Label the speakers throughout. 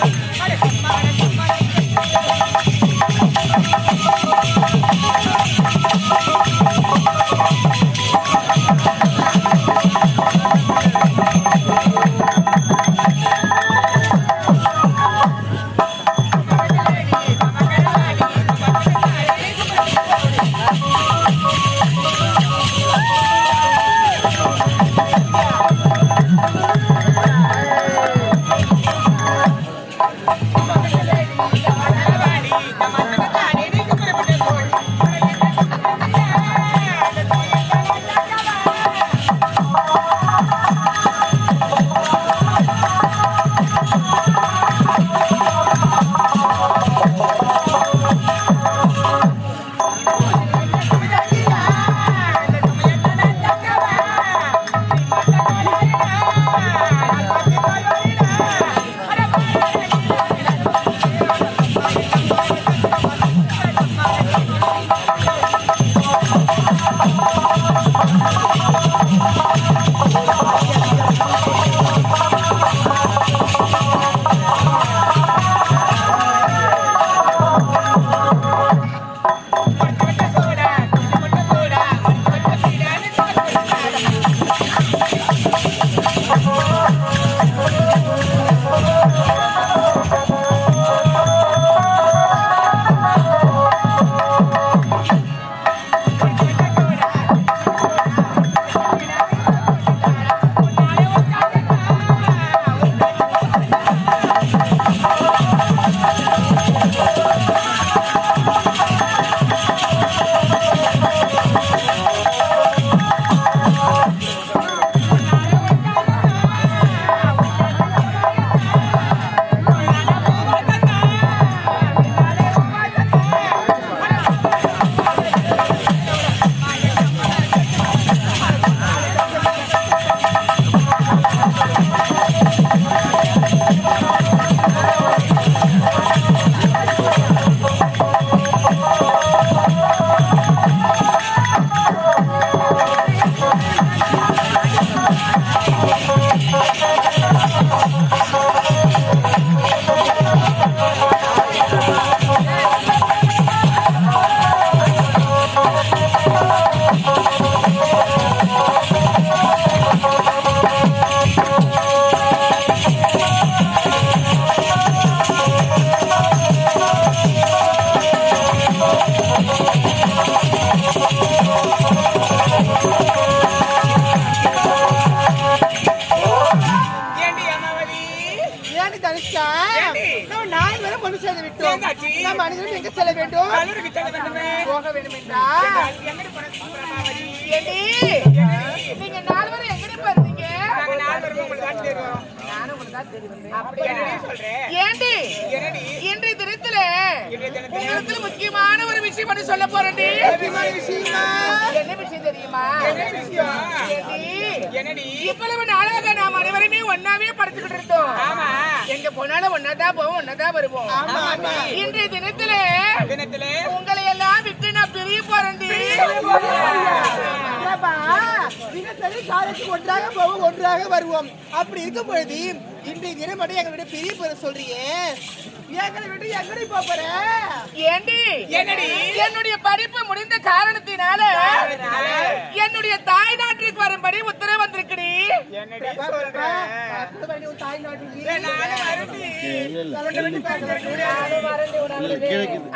Speaker 1: Thank you.
Speaker 2: ஏண்டி?
Speaker 1: நம்ம நாலு பேரும் ஒன்று சேர்ந்து விட்டோம்.
Speaker 2: ஏங்காச்சி?
Speaker 1: நம்ம எங்க செல்ல வேண்டும்? போக வேண்டும் ஏண்டி? ஏண்டி? இன்றைய தினத்துல உங்களுக்கு முக்கியமான ஒரு விஷயம் மட்டும் சொல்ல
Speaker 2: விஷயமா?
Speaker 1: என்ன விஷயம் தெரியுமா? இவ்வளவு நாளாக நாம் அனைவருமே ஒன்னாவே படுத்துக்கிட்டு இருந்தோம். எங்க போனாலும் ஒன்னாதான் போவோம் ஒன்னாதான் வருவோம். இன்றைய தினத்துல உங்களை எல்லாம் விட்டு நான் பிரிய போறேன்டி
Speaker 3: தினசரி காலைக்கு ஒன்றாக போவோம் ஒன்றாக வருவோம். அப்படி இருக்கும் பொழுது இன்றைய தினம் மட்டும் எங்களை விட பெரிய போற சொல்றியே? எங்களை விட்டு எங்கடி போற?
Speaker 1: ஏண்டி?
Speaker 2: என்னடி?
Speaker 1: என்னுடைய படிப்பு முடிந்த காரணத்தினால? என்னுடைய தாய் நாட்டிற்கு வரும்படி உத்தரவு வந்திருக்குடி.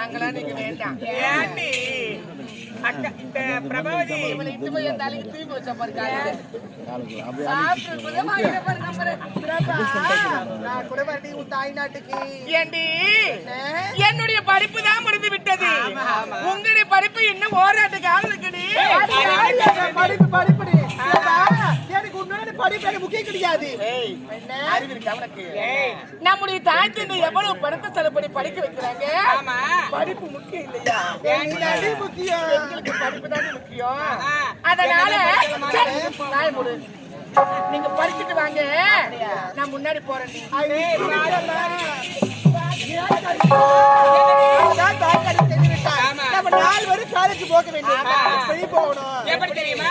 Speaker 1: அங்கெல்லாம் நீங்க வேண்டாம்.
Speaker 2: ஏண்டி? இந்த பிரபாவதி
Speaker 1: என்னுடைய படிப்பு தான் முடிந்து விட்டது. உங்களுடைய படிப்பு இன்னும் ஓராண்டு காலம் இருக்குடி
Speaker 3: படிப்பு முக்கியம் கிடையாது.
Speaker 1: நம்முடைய தாய் தந்தை எவ்வளவு பணத்தை செலவு பண்ணி படிக்க வைக்கிறாங்க?
Speaker 2: ஆமா.
Speaker 1: படிப்பு முக்கியம் இல்லையா?
Speaker 3: முக்கியம்?
Speaker 1: எங்களுக்கு படிப்பு தானே முக்கியம். அதனால நாய் மூடு. நீங்க படிச்சுட்டு வாங்க. நான் முன்னாடி போறேன்.
Speaker 3: நாலு பேரும் காலேஜ் போக. எப்படி போகணும்?
Speaker 2: எப்படி தெரியுமா?